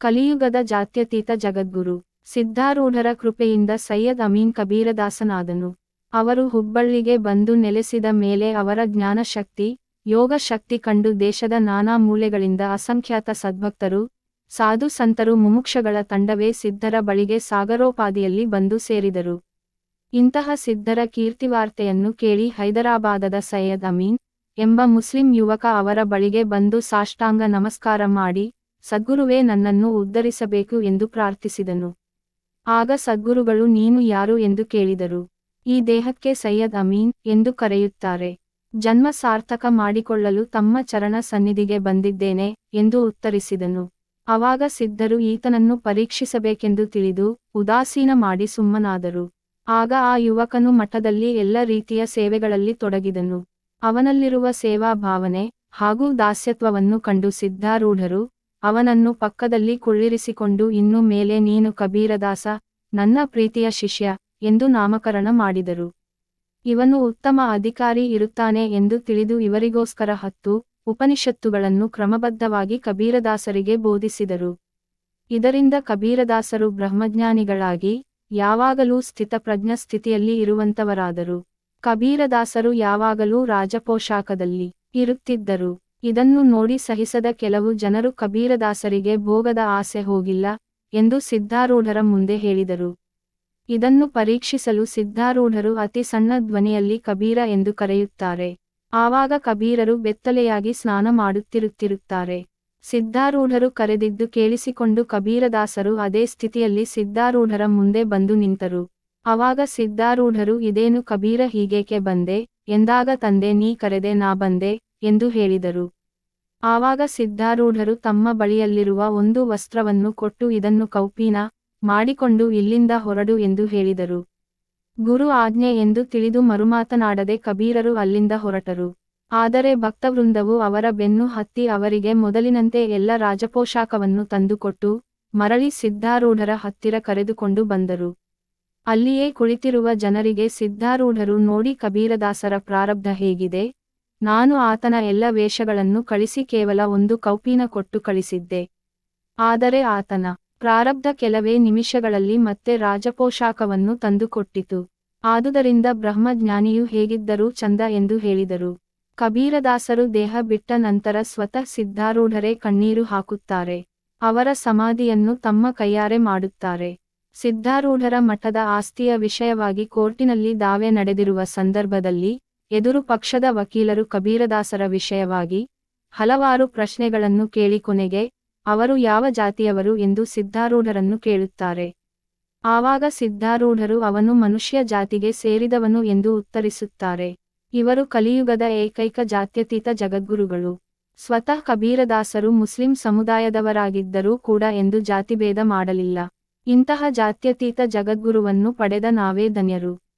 ಕಲಿಯುಗದ ಜಾತ್ಯತೀತ ಜಗದ್ಗುರು, ಸಿದ್ಧಾರೂಢರ ಕೃಪೆಯಿಂದ ಸೈಯದ್ ಅಮೀನ್ ಕಬೀರದಾಸನಾದನು. ಅವರು ಹುಬ್ಬಳ್ಳಿಗೆ ಬಂದು ನೆಲೆಸಿದ ಮೇಲೆ ಅವರ ಜ್ಞಾನಶಕ್ತಿ ಯೋಗ ಶಕ್ತಿ ಕಂಡು ದೇಶದ ನಾನಾ ಮೂಲೆಗಳಿಂದ ಅಸಂಖ್ಯಾತ ಸದ್ಭಕ್ತರು, ಸಾಧು ಸಂತರು ಮುಮುಕ್ಷಗಳ ತಂಡವೇ ಸಿದ್ಧರ ಬಳಿಗೆ ಸಾಗರೋಪಾದಿಯಲ್ಲಿ ಬಂದು ಸೇರಿದರು. ಇಂತಹ ಸಿದ್ಧರ ಕೀರ್ತಿವಾರ್ತೆಯನ್ನು ಕೇಳಿ ಹೈದರಾಬಾದದ ಸೈಯದ್ ಅಮೀನ್ ಎಂಬ ಮುಸ್ಲಿಂ ಯುವಕ ಅವರ ಬಳಿಗೆ ಬಂದು ಸಾಷ್ಟಾಂಗ ನಮಸ್ಕಾರ ಮಾಡಿ ಸದ್ಗುರುವೇ ನನ್ನನ್ನು ಉದ್ಧರಿಸಬೇಕು ಎಂದು ಪ್ರಾರ್ಥಿಸಿದನು. ಆಗ ಸದ್ಗುರುಗಳು, ನೀನು ಯಾರು ಎಂದು ಕೇಳಿದರು. ಈ ದೇಹಕ್ಕೆ ಸೈಯದ್ ಅಮೀನ್ ಎಂದು ಕರೆಯುತ್ತಾರೆ. ಜನ್ಮ ಸಾರ್ಥಕ ಮಾಡಿಕೊಳ್ಳಲು ತಮ್ಮ ಚರಣ ಸನ್ನಿಧಿಗೆ ಬಂದಿದ್ದೇನೆ ಎಂದು ಉತ್ತರಿಸಿದನು. ಅವಾಗ ಸಿದ್ಧರು ಈತನನ್ನು ಪರೀಕ್ಷಿಸಬೇಕೆಂದು ತಿಳಿದು ಉದಾಸೀನ ಮಾಡಿ ಸುಮ್ಮನಾದರು. ಆಗ ಆ ಯುವಕನು ಮಠದಲ್ಲಿ ಎಲ್ಲ ರೀತಿಯ ಸೇವೆಗಳಲ್ಲಿ ತೊಡಗಿದನು. ಅವನಲ್ಲಿರುವ ಸೇವಾ ಭಾವನೆ ಹಾಗೂ ದಾಸ್ಯತ್ವವನ್ನು ಕಂಡು ಸಿದ್ಧಾರೂಢರು ಅವನನ್ನು ಪಕ್ಕದಲ್ಲಿ ಕುಳ್ಳಿರಿಸಿಕೊಂಡು, ಇನ್ನು ಮೇಲೆ ನೀನು ಕಬೀರದಾಸ, ನನ್ನ ಪ್ರೀತಿಯ ಶಿಷ್ಯ, ಎಂದು ನಾಮಕರಣ ಮಾಡಿದರು. ಇವನು ಉತ್ತಮ ಅಧಿಕಾರಿ ಇರುತ್ತಾನೆ ಎಂದು ತಿಳಿದು ಇವರಿಗೋಸ್ಕರ ಹತ್ತು ಉಪನಿಷತ್ತುಗಳನ್ನು ಕ್ರಮಬದ್ಧವಾಗಿ ಕಬೀರದಾಸರಿಗೆ ಬೋಧಿಸಿದರು. ಇದರಿಂದ ಕಬೀರದಾಸರು ಬ್ರಹ್ಮಜ್ಞಾನಿಗಳಾಗಿ, ಯಾವಾಗಲೂ ಸ್ಥಿತಪ್ರಜ್ಞ ಸ್ಥಿತಿಯಲ್ಲಿ ಇರುವಂತವರಾದರು. ಕಬೀರದಾಸರು ಯಾವಾಗಲೂ ರಾಜಪೋಷಾಕದಲ್ಲಿ ಇರುತ್ತಿದ್ದರು. ಇದನ್ನು ನೋಡಿ ಸಹಿಸದ ಕೆಲವು ಜನರು ಕಬೀರದಾಸರಿಗೆ ಭೋಗದ ಆಸೆ ಹೋಗಿಲ್ಲ ಎಂದು ಸಿದ್ಧಾರೂಢರ ಮುಂದೆ ಹೇಳಿದರು. ಇದನ್ನು ಪರೀಕ್ಷಿಸಲು ಸಿದ್ಧಾರೂಢರು ಅತಿ ಸಣ್ಣ ಧ್ವನಿಯಲ್ಲಿ ಕಬೀರ ಎಂದು ಕರೆಯುತ್ತಾರೆ. ಆವಾಗ ಕಬೀರರು ಬೆತ್ತಲೆಯಾಗಿ ಸ್ನಾನ ಮಾಡುತ್ತಿರುತ್ತಿರುತ್ತಾರೆ. ಸಿದ್ಧಾರೂಢರು ಕರೆದಿದ್ದು ಕೇಳಿಸಿಕೊಂಡು ಕಬೀರದಾಸರು ಅದೇ ಸ್ಥಿತಿಯಲ್ಲಿ ಸಿದ್ಧಾರೂಢರ ಮುಂದೆ ಬಂದು ನಿಂತರು. ಅವಾಗ ಸಿದ್ಧಾರೂಢರು, ಇದೇನು ಕಬೀರ ಹೀಗೇಕೆ ಬಂದೆ? ಎಂದಾಗ ತಂದೆ, ನೀ ಕರೆದೆ, ನಾ ಬಂದೆ ಎಂದು ಹೇಳಿದರು. ಆವಾಗ ಸಿದ್ಧಾರೂಢರು ತಮ್ಮ ಬಳಿಯಲ್ಲಿರುವ ಒಂದು ವಸ್ತ್ರವನ್ನು ಕೊಟ್ಟು ಇದನ್ನು ಕೌಪೀನ ಮಾಡಿಕೊಂಡು ಇಲ್ಲಿಂದ ಹೊರಡು ಎಂದು ಹೇಳಿದರು. ಗುರು ಆಜ್ಞೆ ಎಂದು ತಿಳಿದು ಮರುಮಾತನಾಡದೆ ಕಬೀರರು ಅಲ್ಲಿಂದ ಹೊರಟರು. ಆದರೆ ಭಕ್ತವೃಂದವು ಅವರ ಬೆನ್ನು ಹತ್ತಿ ಅವರಿಗೆ ಮೊದಲಿನಂತೆ ಎಲ್ಲ ರಾಜಪೋಷಾಕವನ್ನು ತಂದುಕೊಟ್ಟು ಮರಳಿ ಸಿದ್ಧಾರೂಢರ ಹತ್ತಿರ ಕರೆದುಕೊಂಡು ಬಂದರು. ಅಲ್ಲಿಯೇ ಕುಳಿತಿರುವ ಜನರಿಗೆ ಸಿದ್ಧಾರೂಢರು ನೋಡಿ ಕಬೀರದಾಸರ ಪ್ರಾರಬ್ಧ ಹೇಗಿದೆ. ನಾನು ಆತನ ಎಲ್ಲ ವೇಷಗಳನ್ನು ಕಳಿಸಿ ಕೇವಲ ಒಂದು ಕೌಪೀನ ಕೊಟ್ಟು ಕಳಿಸಿದ್ದೆ. ಆದರೆ ಆತನ ಪ್ರಾರಬ್ಧ ಕೆಲವೇ ನಿಮಿಷಗಳಲ್ಲಿ ಮತ್ತೆ ರಾಜಪೋಷಾಕವನ್ನು ತಂದುಕೊಟ್ಟಿತು. ಆದುದರಿಂದ ಬ್ರಹ್ಮಜ್ಞಾನಿಯು ಹೇಗಿದ್ದರೂ ಚಂದ ಎಂದು ಹೇಳಿದರು. ಕಬೀರದಾಸರು ದೇಹ ಬಿಟ್ಟ ನಂತರ ಸ್ವತಃ ಸಿದ್ಧಾರೂಢರೇ ಕಣ್ಣೀರು ಹಾಕುತ್ತಾರೆ. ಅವರ ಸಮಾಧಿಯನ್ನು ತಮ್ಮ ಕೈಯಾರೆ ಮಾಡುತ್ತಾರೆ. ಸಿದ್ಧಾರೂಢರ ಮಠದ ಆಸ್ತಿಯ ವಿಷಯವಾಗಿ ಕೋರ್ಟಿನಲ್ಲಿ ದಾವೆ ನಡೆದಿರುವ ಸಂದರ್ಭದಲ್ಲಿ ಎದುರು ಪಕ್ಷದ ವಕೀಲರು ಕಬೀರದಾಸರ ವಿಷಯವಾಗಿ ಹಲವಾರು ಪ್ರಶ್ನೆಗಳನ್ನು ಕೇಳಿ ಕೊನೆಗೆ ಅವರು ಯಾವ ಜಾತಿಯವರು ಎಂದು ಸಿದ್ಧಾರೂಢರನ್ನು ಕೇಳುತ್ತಾರೆ. ಆವಾಗ ಸಿದ್ಧಾರೂಢರು ಅವನು ಮನುಷ್ಯ ಜಾತಿಗೆ ಸೇರಿದವನು ಎಂದು ಉತ್ತರಿಸುತ್ತಾರೆ. ಇವರು ಕಲಿಯುಗದ ಏಕೈಕ ಜಾತ್ಯತೀತ ಜಗದ್ಗುರುಗಳು. ಸ್ವತಃ ಕಬೀರದಾಸರು ಮುಸ್ಲಿಂ ಸಮುದಾಯದವರಾಗಿದ್ದರೂ ಕೂಡ ಎಂದು ಜಾತಿಭೇದ ಮಾಡಲಿಲ್ಲ. ಇಂತಹ ಜಾತ್ಯತೀತ ಜಗದ್ಗುರುವನ್ನು ಪಡೆದ ನಾವೇ ಧನ್ಯರು.